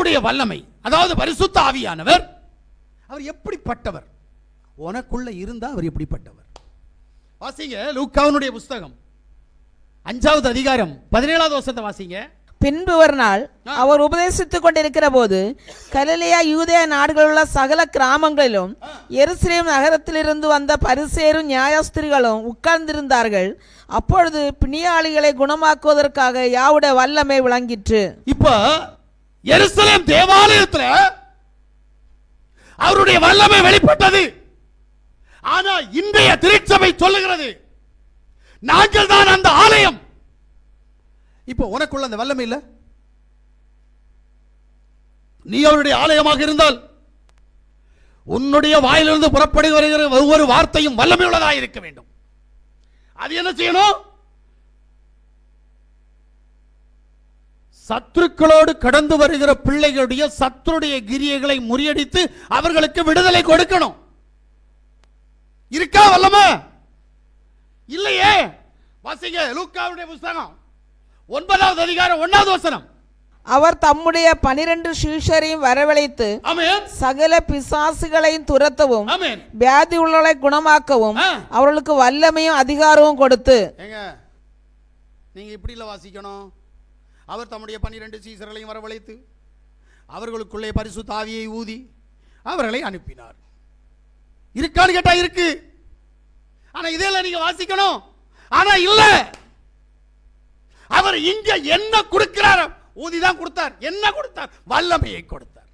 பிதாவுடைய வல்லமை அதாவது பரிசுத்த ஆவியானவர் அவர் எப்படிப்பட்டவர்? உனக்குள்ள இருந்தா அவர் எப்படிப்பட்டவர்? வாசிங்க லூக்காவனுடைய புஸ்தகம். அஞ்சாவது அதிகாரம் பதினேழாவது வருஷத்தை வாசிங்க. பின்பு ஒரு நாள். அவர் உபதேசித்துக் கொண்டிருக்கிற போது கலிலேயா யூதேய நாடுகளுள்ள சகல கிராமங்களிலும் எருசலேம் நகரத்திலிருந்து வந்த பரிசேரும் நியாயஸ்திரிகளும் உட்கார்ந்திருந்தார்கள். அப்பொழுது பிணியாளிகளை குணமாக்குவதற்காக யாவுடைய வல்லமை விளங்கிற்று? இப்ப எருசலேம் தேவாலயத்துல அவருடைய வல்லமை வெளிப்பட்டது. ஆனா இன்றைய திருச்சபை சொல்லுகிறது நாங்கள் தான் அந்த ஆலயம். இப்போ உனக்குள்ள அந்த வல்லமை இல்ல? நீ அவருடைய ஆலயமாக இருந்தால் உன்னுடைய வாயிலிருந்து புறப்படி வருகிற ஒவ்வொரு வார்த்தையும் வல்லமை உள்ளதாக இருக்க வேண்டும். அது என்ன செய்யணும்? சத்துருக்களோடு கடந்து வருகிற பிள்ளைகளுடைய சத்துருடைய கிரியைகளை முறியடித்து அவர்களுக்கு விடுதலை கொடுக்கணும். இருக்கா வல்லம? இல்லையே. வாசிங்க லூக்காவுடைய புஸ்தகம். ஒன்பதாவது அதிகாரம் ஒன்னாவது வசனம். அவர் தம்முடைய பனிரெண்டு சீஷரையும் வரவழைத்து சகல பிசாசுகளையும் துரத்தவும் வியாதி உள்ளவர்களை குணமாக்கவும். அவர்களுக்கு வல்லமையும் அதிகாரமும் கொடுத்து நீங்க இப்படி இல்ல வாசிக்கணும். அவர் தம்முடைய பன்னிரண்டு சீசர்களையும் வரவழைத்து அவர்களுக்குள்ளே பரிசு தாவியை ஊதி அவர்களை அனுப்பினார். இருக்கான்னு கேட்டா இருக்கு. ஆனா இதெல்லாம் நீங்க வாசிக்கணும். ஆனா இல்ல. அவர் இங்க என்ன கொடுக்கிறார் ஊதி தான் கொடுத்தார். என்ன கொடுத்தார்? வல்லமையை கொடுத்தார்.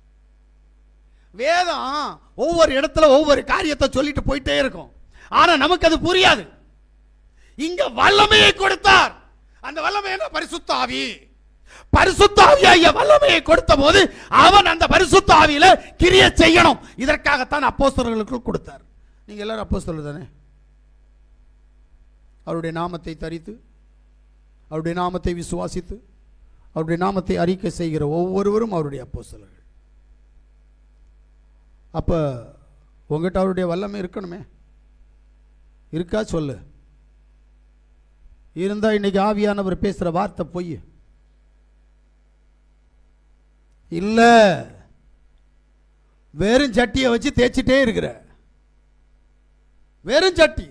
வேதம் ஒவ்வொரு இடத்துல ஒவ்வொரு காரியத்தை சொல்லிட்டு போயிட்டே இருக்கும். ஆனா நமக்கு அது புரியாது. இங்க வல்லமையை கொடுத்தார். அந்த வல்லமை என்ன? பரிசுத்தாவி. பரிசுத்தாவியாகிய வல்லமையை கொடுத்த போது அவன் அந்த பரிசுத்தாவியில கிரிய செய்யணும். இதற்காகத்தான் அப்போஸ்தலர்களுக்கு கொடுத்தார். நீங்க எல்லாரும் அப்போஸ்தலர் தானே? அவருடைய நாமத்தை தரித்து அவருடைய நாமத்தை விசுவாசித்து அவருடைய நாமத்தை அறிக்கை செய்கிற ஒவ்வொருவரும் அவருடைய அப்போஸ்தலர்கள். அப்ப உங்ககிட்ட அவருடைய வல்லமை இருக்கணுமே? இருக்கா? சொல்லு. இருந்தா இன்னைக்கு ஆவியானவர் பேசுற வார்த்தை பொய். இல்லை. வெறும் சட்டியை வச்சு தேய்ச்சிட்டே இருக்கிற. வெறும் சட்டி.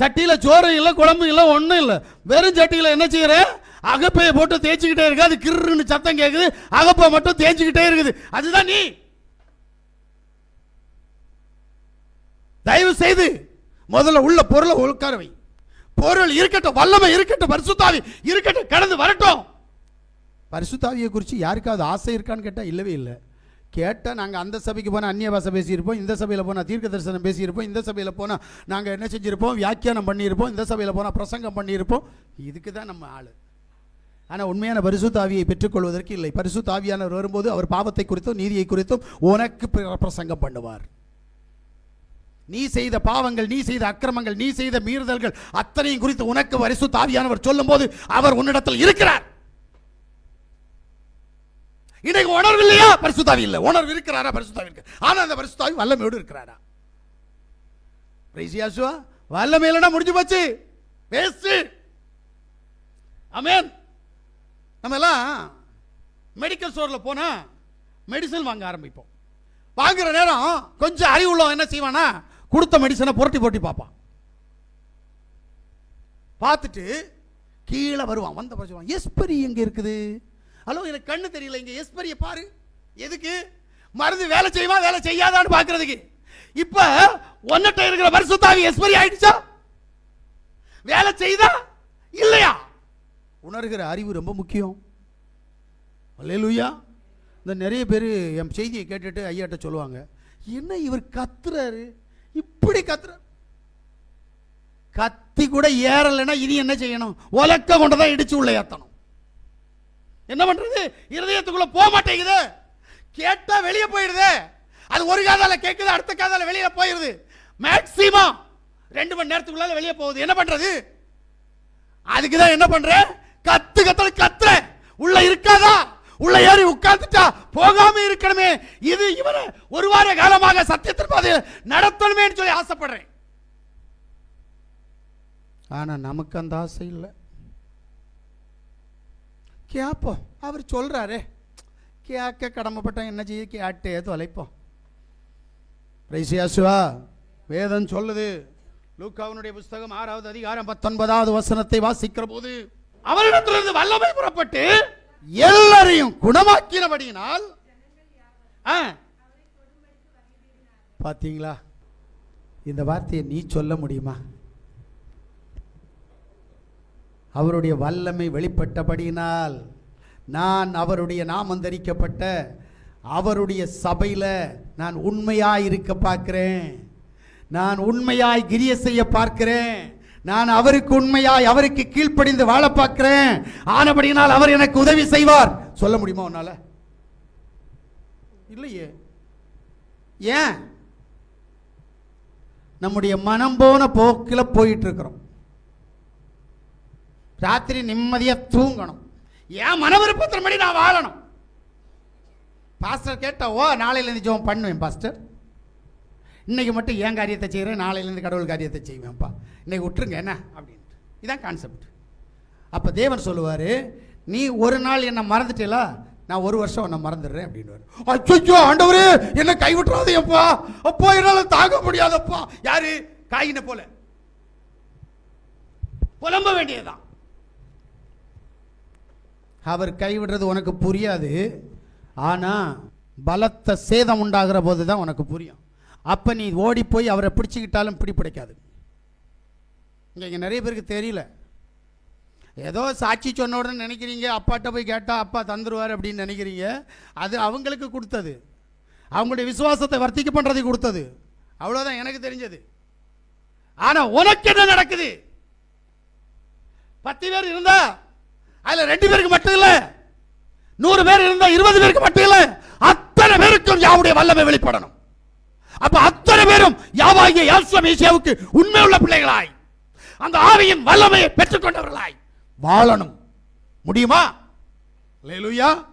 சட்டியில சோறு இல்லை குழம்பு இல்லை ஒண்ணும் இல்லை. வெறும் சட்டியில என்ன செய்கிற அகப்பையை போட்டு தேய்ச்சிக்கிட்டே இருக்கு. அது கிருன்னு சத்தம் கேட்குது அகப்பை மட்டும் தேய்ச்சிக்கிட்டே இருக்குது. அதுதான் நீ. தயவு செய்து முதல்ல உள்ள பொருளை உட்கார வை. பொருள் இருக்கட்டும் வல்லமை இருக்கட்டும் பரிசுத்தாவி இருக்கட்டும் கடந்து வரட்டும். பரிசுத்தாவியை குறித்து யாருக்காவது ஆசை இருக்கான்னு கேட்டால் இல்லவே இல்லை. கேட்டால் நாங்கள் அந்த சபைக்கு போனால் அந்நிய பாசை பேசியிருப்போம் இந்த சபையில் போனால் தீர்க்க தரிசனம் பேசியிருப்போம் இந்த சபையில் போனால் நாங்கள் என்ன செஞ்சிருப்போம் வியாக்கியானம் பண்ணியிருப்போம் இந்த சபையில் போனால் பிரசங்கம் பண்ணியிருப்போம். இதுக்கு தான் நம்ம ஆள். ஆனால் உண்மையான பரிசுத்தாவியை பெற்றுக்கொள்வதற்கு இல்லை. பரிசுத்தாவியானவர் வரும்போது அவர் பாவத்தை குறித்தும் நீதியை குறித்தும் உனக்கு பிரசங்கம் பண்ணுவார். நீ செய்த பாவங்கள் நீ செய்த அக்கிரமங்கள் நீ செய்த மீறுதல்கள் அத்தனையும் குறித்து உனக்கு பரிசுத்தாவியானவர் சொல்லும்போது அவர் உன்னிடத்தில் இருக்கிறார். இன்னைக்கு உணர்வு இல்லையா? பரிசுத்தாவி இல்லை. உணர்வு இருக்கிறாரா? பரிசுத்தாவி இருக்கு? ஆனா அந்த பரிசுத்தாவி வல்லமையோடு இருக்கிறாரா? பிரைசியாசுவா வல்லமை இல்லைன்னா முடிஞ்சு போச்சு. வேஸ்ட் அமேன் நம்ம எல்லாம் மெடிக்கல் ஸ்டோரில் போனால் மெடிசன் வாங்க ஆரம்பிப்போம். வாங்குற நேரம் கொஞ்சம் அறிவு உள்ளவன் என்ன செய்வானா கொடுத்த மெடிசனை புரட்டி புரட்டி பார்ப்பான். பார்த்துட்டு கீழே வருவான். வந்த பிறகு எஸ்பரி எங்கே இருக்குது? ஹலோ எனக்கு கண்ணு தெரியல. இங்கே எஸ்பரிய பாரு. எதுக்கு? மருந்து வேலை செய்யுமா வேலை செய்யாதான்னு பார்க்கறதுக்கு இப்போ ஒன்னட்ட இருக்கிற பரிசுத்தாவி எஸ்பரி ஆயிடுச்சா? வேலை செய்தா இல்லையா? உணர்கிற அறிவு ரொம்ப முக்கியம். அல்லேலூயா. இந்த நிறைய பேர் என் செய்தியை கேட்டுட்டு ஐயாட்ட சொல்லுவாங்க. என்ன இவர் கத்துறாரு? இப்படி கத்துறாரு கத்தி கூட ஏறலைன்னா இனி என்ன செய்யணும்? உலக்க கொண்டதான் இடிச்சு உள்ள ஏத்தணும். என்ன பண்ணுறது இருதயத்துக்குள்ளே போக மாட்டேங்குது. கேட்டால் வெளியே போயிடுது. அது ஒரு காதால் கேட்குது அடுத்த காதால் வெளியில் போயிடுது. மேக்சிமம் ரெண்டு மணி நேரத்துக்குள்ளால வெளியே போகுது. என்ன பண்ணுறது அதுக்கு தான் என்ன பண்ணுறேன் கத்து கத்தல கத்துற. உள்ள இருக்காதா? உள்ள ஏறி உட்கார்ந்துட்டா போகாம இருக்கணுமே. இது இவனை ஒரு வார காலமாக சத்தியத்தின் பாதையில் நடத்தணுமேன்னு சொல்லி ஆசைப்படுறேன். ஆனா நமக்கு அந்த ஆசை இல்லை. கேட்போம் அவர் சொல்றாரே கேட்க கடமைப்பட்டோம் என்ன செய்ய? கேட்டே தொலைப்போம். பிரைசியாசுவா வேதம் சொல்லுது. லூக்காவினுடைய புஸ்தகம் ஆறாவது அதிகாரம் பத்தொன்பதாவது வசனத்தை வாசிக்கிற போது அவரிடத்திலிருந்து வல்லமை புறப்பட்டு எல்லாரையும் குணமாக்கினபடியினால் ஆ, பாத்தீங்களா? இந்த வார்த்தையை நீ சொல்ல முடியுமா? அவருடைய வல்லமை வெளிப்பட்டபடியினால் நான் அவருடைய நாமந்தரிக்கப்பட்ட அவருடைய சபையில் நான் உண்மையாக இருக்க பார்க்குறேன். நான் உண்மையாய் கிரிய செய்ய பார்க்கிறேன். நான் அவருக்கு உண்மையாய் அவருக்கு கீழ்ப்படிந்து வாழ பார்க்கிறேன். ஆனபடியினால் அவர் எனக்கு உதவி செய்வார். சொல்ல முடியுமா உன்னால? இல்லையே. ஏன்? நம்முடைய மனம் போன போக்கில் போயிட்டு இருக்கிறோம். ராத்திரி நிம்மதியாக தூங்கணும். ஏன் மன விருப்பத்தின்படி நான் வாழணும். பாஸ்டர் கேட்ட ஓ நாளையிலேருந்து ஜோம் பண்ணுவேன் பாஸ்டர் இன்றைக்கி மட்டும் ஏன் காரியத்தை செய்கிறேன் நாளையிலேருந்து கடவுள் காரியத்தை செய்வேன்ப்பா. இன்றைக்கி விட்டுருங்க என்ன? அப்படின்ட்டு. இதான் கான்செப்ட் அப்போ தேவன் சொல்லுவார் நீ ஒரு நாள் என்னை மறந்துட்டேலா நான் ஒரு வருஷம் உன்னை மறந்துடுறேன் அப்படின்னு அச்சோ ஆண்டவரே என்ன கைவிட்டுறாதேப்பா. அப்பா என்னால் தாங்க முடியாதப்பா. யாரு? காயினை போல. புலம்ப வேண்டியதுதான். அவர் கைவிடுறது உனக்கு புரியாது. ஆனால் பலத்த சேதம் உண்டாகிற போது தான் உனக்கு புரியும். அப்போ நீ ஓடி போய் அவரை பிடிச்சிக்கிட்டாலும் பிடி பிடிக்காது. இங்கே இங்கே நிறைய பேருக்கு தெரியல. ஏதோ சாட்சி சொன்ன உடனே நினைக்கிறீங்க அப்பாட்ட போய் கேட்டால் அப்பா தந்துடுவார் அப்படின்னு நினைக்கிறீங்க. அது அவங்களுக்கு கொடுத்தது. அவங்களுடைய விசுவாசத்தை வர்த்திக்க பண்ணுறதுக்கு கொடுத்தது. அவ்வளோதான் எனக்கு தெரிஞ்சது. ஆனால் உனக்கு என்ன நடக்குது? பத்து பேர் இருந்தால் அதுல ரெண்டு பேருக்கு மட்டும் இல்ல. நூறு பேர் இருந்தா இருபது பேருக்கு மட்டும் இல்ல. அத்தனை பேருக்கும் யாவுடைய வல்லமை வெளிப்படணும். அப்ப அத்தனை பேரும் யாவாகிய யாசுவ சேவுக்கு உண்மை உள்ள பிள்ளைகளாய். அந்த ஆவியின் வல்லமையை பெற்றுக்கொண்டவர்களாய் வாழணும். முடியுமா? லேலுயா